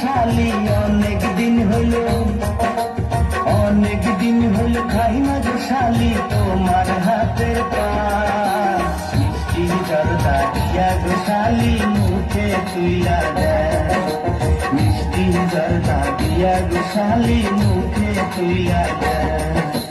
শালি অনেক দিন হইল অনেক দিন হইল খাই না গো শালি তোমার হাতের পান মিষ্টি জর্দা দিয়া গো শালি মুখে তুইলা দেয়। মিষ্টি জর্দা দিয়া গো মুখে তুইলা দেয়।